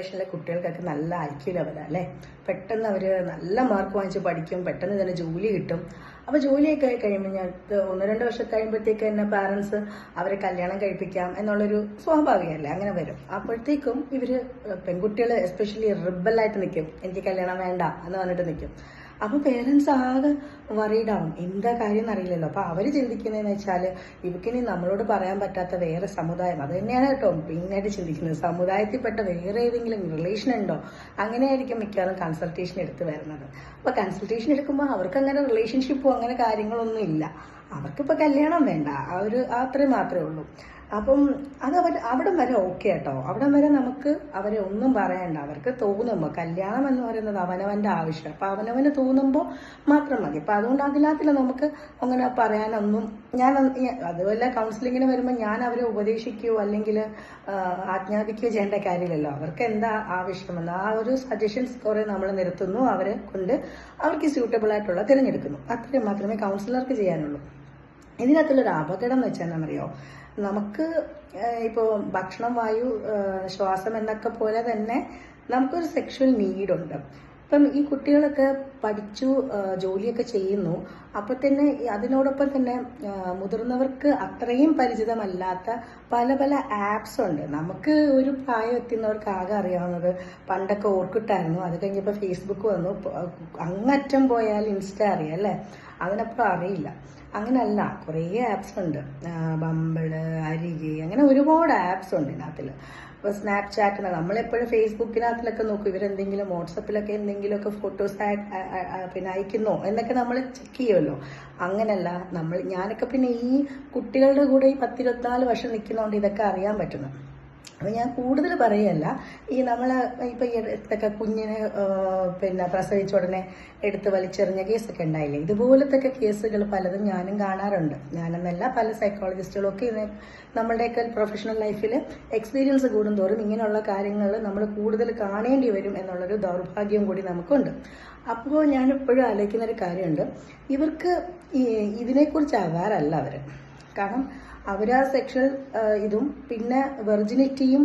ജനറേഷനിലെ കുട്ടികൾക്കൊക്കെ നല്ല ഐക്യം ലെവലാണ് അല്ലേ? പെട്ടെന്ന് അവർ നല്ല മാർക്ക് വാങ്ങിച്ച് പഠിക്കും പെട്ടെന്ന് തന്നെ ജോലി കിട്ടും. അപ്പോൾ ജോലിയൊക്കെ ആയി കഴിയുമ്പോൾ ഞാൻ ഒന്ന് രണ്ട് വർഷം കഴിയുമ്പോഴത്തേക്ക് തന്നെ പാരൻസ് അവരെ കല്യാണം കഴിപ്പിക്കാം എന്നുള്ളൊരു സ്വാഭാവികമല്ലേ അങ്ങനെ വരും. അപ്പോഴത്തേക്കും ഇവർ പെൺകുട്ടികൾ എസ്പെഷ്യലി റിബലായിട്ട് നിൽക്കും എനിക്ക് കല്യാണം വേണ്ട എന്ന് പറഞ്ഞിട്ട് നിൽക്കും അപ്പൊ പേരൻസ് ആകെ വറീഡ് ആവും. എന്താ കാര്യം എന്നറിയില്ലല്ലോ. അപ്പൊ അവർ ചിന്തിക്കുന്നതെന്ന് വെച്ചാൽ ഇവക്കിനി നമ്മളോട് പറയാൻ പറ്റാത്ത വേറെ സമുദായം. അത് തന്നെയാണ് കേട്ടോ മെയിനായിട്ട് ചിന്തിക്കുന്നത്. സമുദായത്തിൽപ്പെട്ട വേറെ ഏതെങ്കിലും റിലേഷൻ ഉണ്ടോ? അങ്ങനെയായിരിക്കും മിക്കവാറും കൺസൾട്ടേഷൻ എടുത്ത് വരുന്നത്. അപ്പൊ കൺസൾട്ടേഷൻ എടുക്കുമ്പോൾ അവർക്ക് അങ്ങനെ റിലേഷൻഷിപ്പോ അങ്ങനെ കാര്യങ്ങളൊന്നും ഇല്ല. അവർക്കിപ്പോ കല്യാണം വേണ്ട. ആ ഒരു അത്രയും മാത്രമേ ഉള്ളൂ. അപ്പം അത് അവർ അവിടം വരെ ഓക്കെ കേട്ടോ അവിടം വരെ നമുക്ക് അവരെ ഒന്നും പറയണ്ട. അവർക്ക് തോന്നുമ്പോൾ കല്യാണം എന്ന് പറയുന്നത് അവനവന്റെ ആവശ്യം അപ്പൊ അവനവന് തോന്നുമ്പോൾ മാത്രം മതി. അപ്പൊ അതുകൊണ്ട് അതിനകത്തിൽ നമുക്ക് അങ്ങനെ പറയാനൊന്നും ഞാൻ അതുപോലെ കൗൺസിലിങ്ങിന് വരുമ്പോൾ ഞാൻ അവരെ ഉപദേശിക്കുകയോ അല്ലെങ്കിൽ ആജ്ഞാപിക്കുകയോ ചെയ്യേണ്ട കാര്യമില്ലല്ലോ. അവർക്ക് എന്താ ആവശ്യമെന്ന് ആ ഒരു സജഷൻസ് കുറേ നമ്മൾ നിർത്തുന്നു അവരെ കൊണ്ട് അവർക്ക് സ്യൂട്ടബിൾ ആയിട്ടുള്ള തിരഞ്ഞെടുക്കുന്നു. അത്രയും മാത്രമേ കൗൺസിലർക്ക് ചെയ്യാനുള്ളൂ. ഇതിനകത്തുള്ളൊരു അപകടം എന്ന് വെച്ചാൽ എന്നറിയോ നമുക്ക് ഇപ്പോൾ ഭക്ഷണം വായു ശ്വാസം എന്നൊക്കെ പോലെ തന്നെ നമുക്കൊരു സെക്ഷൽ നീഡുണ്ട് ഇപ്പം ഈ കുട്ടികളൊക്കെ പഠിച്ചു ജോലിയൊക്കെ ചെയ്യുന്നു. അപ്പം തന്നെ അതിനോടൊപ്പം തന്നെ മുതിർന്നവർക്ക് അത്രയും പരിചിതമല്ലാത്ത പല പല ആപ്സ് ഉണ്ട്. നമുക്ക് ഒരു പ്രായം എത്തുന്നവർക്ക് ആകെ അറിയാവുന്നത് പണ്ടൊക്കെ ഓർക്കിട്ടായിരുന്നു. അത് കഴിഞ്ഞപ്പോൾ ഫേസ്ബുക്ക് വന്നു. അങ്ങറ്റം പോയാൽ ഇൻസ്റ്റ അറിയാം അല്ലേ? അതിനപ്പുറം അറിയില്ല. അങ്ങനല്ല കുറേ ആപ്സ് ഉണ്ട്. ബമ്പിൾ അരികെ അങ്ങനെ ഒരുപാട് ആപ്സ് ഉണ്ട് ഇതിനകത്തിൽ ഇപ്പോൾ സ്നാപ്ചാറ്റ് നമ്മളെപ്പോഴും ഫേസ്ബുക്കിനകത്തിലൊക്കെ നോക്കും. ഇവരെന്തെങ്കിലും വാട്സപ്പിലൊക്കെ എന്തെങ്കിലുമൊക്കെ ഫോട്ടോസ് പിന്നെ അയക്കുന്നോ എന്നൊക്കെ നമ്മൾ ചെക്ക് ചെയ്യുമല്ലോ അങ്ങനല്ല നമ്മൾ ഞാനൊക്കെ പിന്നെ ഈ കുട്ടികളുടെ കൂടെ ഈ പത്തിരുപത്തിനാല് വർഷം നിൽക്കുന്നതുകൊണ്ട് ഇതൊക്കെ അറിയാൻ പറ്റുന്നു അപ്പൊ ഞാൻ കൂടുതൽ പറയുകയല്ല ഈ നമ്മൾ ഇപ്പം ഈ അടുത്തൊക്കെ കുഞ്ഞിനെ പിന്നെ പ്രസവിച്ച ഉടനെ എടുത്ത് വലിച്ചെറിഞ്ഞ കേസൊക്കെ ഉണ്ടായില്ലേ? ഇതുപോലത്തെ കേസുകൾ പലതും ഞാനും കാണാറുണ്ട്. ഞാനെന്നല്ല പല സൈക്കോളജിസ്റ്റുകളും ഒക്കെ ഇതിനെ നമ്മളുടെയൊക്കെ പ്രൊഫഷണൽ ലൈഫിൽ എക്സ്പീരിയൻസ് കൂടുന്തോറും ഇങ്ങനെയുള്ള കാര്യങ്ങൾ നമ്മൾ കൂടുതൽ കാണേണ്ടി വരും എന്നുള്ളൊരു ദൗർഭാഗ്യം കൂടി നമുക്കുണ്ട്. അപ്പോൾ ഞാനിപ്പോഴും ആലോചിക്കുന്ന ഒരു കാര്യമുണ്ട്. ഇവർക്ക് ഇതിനെക്കുറിച്ച് അവാറല്ല അവർ കാരണം അവരാ സെക്ഷൽ ഇതും പിന്നെ വെർജിനിറ്റിയും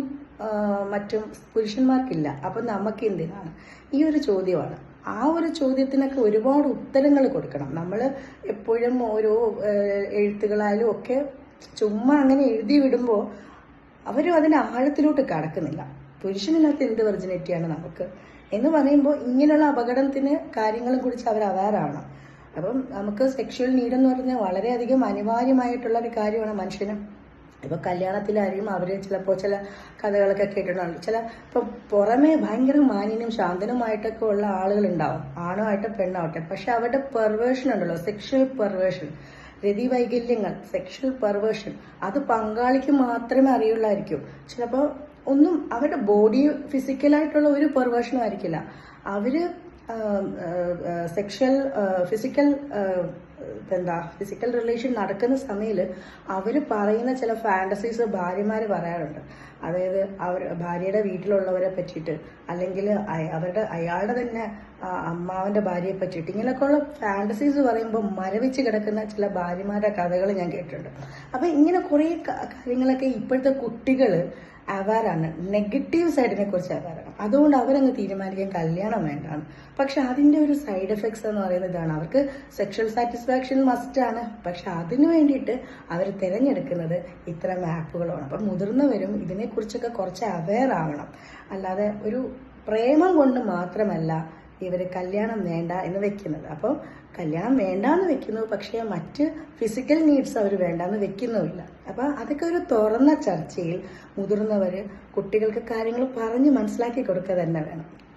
മറ്റും പുരുഷന്മാർക്കില്ല. അപ്പം നമുക്ക് എന്തിനാണ് ഈ ഒരു ചോദ്യമാണ്. ആ ഒരു ചോദ്യത്തിനൊക്കെ ഒരുപാട് ഉത്തരങ്ങൾ കൊടുക്കണം. നമ്മൾ എപ്പോഴും ഓരോ എഴുത്തുകളായാലും ഒക്കെ ചുമ്മാ അങ്ങനെ എഴുതി വിടുമ്പോൾ അവരും അതിന് ആഴത്തിലോട്ട് കടക്കുന്നില്ല. പുരുഷനില്ലാത്ത എന്ത് വെർജിനിറ്റിയാണ് നമുക്ക്? എന്ന് പറയുമ്പോൾ ഇങ്ങനെയുള്ള അപകടത്തിന് കാര്യങ്ങളെ കുറിച്ച് അവർ അവയറാണ് അപ്പം നമുക്ക് സെക്ഷൽ നീഡ് എന്ന് പറഞ്ഞാൽ വളരെയധികം അനിവാര്യമായിട്ടുള്ള ഒരു കാര്യമാണ് മനുഷ്യന്. ഇപ്പൊ കല്യാണത്തിലായിരിക്കും അവർ ചിലപ്പോ ചില കഥകളൊക്കെ കേട്ടിട്ടുണ്ട്. ചില ഇപ്പൊ പുറമേ ഭയങ്കര മാന്യനും ശാന്തനുമായിട്ടൊക്കെ ഉള്ള ആളുകൾ ഉണ്ടാവും ആണാവട്ടെ പെണ്ണാവട്ടെ പക്ഷെ അവരുടെ പെർവേഷൻ ഉണ്ടല്ലോ സെക്ഷൽ പെർവേഷൻ രതി വൈകല്യങ്ങൾ സെക്ഷൽ പെർവേഷൻ അത് പങ്കാളിക്ക് മാത്രമേ അറിയുള്ളായിരിക്കും. ചിലപ്പോൾ ഒന്നും അവരുടെ ബോഡി ഫിസിക്കലായിട്ടുള്ള ഒരു പെർവേഷനും ആയിരിക്കില്ല. അവർ സെക്ഷൽ ഫിസിക്കൽ എന്താ ഫിസിക്കൽ റിലേഷൻ നടക്കുന്ന സമയത്ത് അവർ പറയുന്ന ചില ഫാന്റസീസ് ഭാര്യമാർ പറയാറുണ്ട്. അതായത് അവർ ഭാര്യയുടെ വീട്ടിലുള്ളവരെ പറ്റിയിട്ട് അല്ലെങ്കിൽ അവരുടെ അയാളുടെ തന്നെ ആ, അമ്മാവന്റെ ഭാര്യയെ പറ്റിയിട്ട് ഇങ്ങനെയൊക്കെയുള്ള ഫാന്റസീസ് പറയുമ്പോൾ മരവിച്ച് കിടക്കുന്ന ചില ഭാര്യമാരുടെ കഥകൾ ഞാൻ കേട്ടിട്ടുണ്ട്. അപ്പം ഇങ്ങനെ കുറേ കാര്യങ്ങളൊക്കെ ഇപ്പോഴത്തെ കുട്ടികൾ അവയറാണ് നെഗറ്റീവ് സൈഡിനെ കുറിച്ച് അവയറാണ് അതുകൊണ്ട് അവരങ്ങ് തീരുമാനിക്കാൻ കല്യാണം വേണ്ടാണ് പക്ഷെ അതിന്റെ ഒരു സൈഡ് എഫക്ട്സ് എന്ന് പറയുന്നത് ഇതാണ്. അവർക്ക് സെക്ഷൽ സാറ്റിസ്ഫാക്ഷൻ മസ്റ്റ് ആണ്. പക്ഷെ അതിനു വേണ്ടിയിട്ട് അവർ തിരഞ്ഞെടുക്കുന്നത് ഇത്തരം ആപ്പുകളാണ്. അപ്പം മുതിർന്നവരും ഇതിനെക്കുറിച്ചൊക്കെ കുറച്ച് അവെയർ ആവണം. അല്ലാതെ ഒരു പ്രേമം കൊണ്ട് മാത്രമല്ല ഇവർ കല്യാണം വേണ്ട എന്ന് വെക്കുന്നത്. അപ്പോൾ കല്യാണം വേണ്ട എന്ന് വെക്കുന്നു പക്ഷേ മറ്റ് ഫിസിക്കൽ നീഡ്സ് അവർ വേണ്ട എന്ന് വെക്കുന്നുമില്ല. അപ്പോൾ അതൊക്കെ ഒരു തുറന്ന ചർച്ചയിൽ മുതിർന്നവർ കുട്ടികൾക്ക് കാര്യങ്ങൾ പറഞ്ഞ് മനസ്സിലാക്കി കൊടുക്കുക തന്നെ വേണം.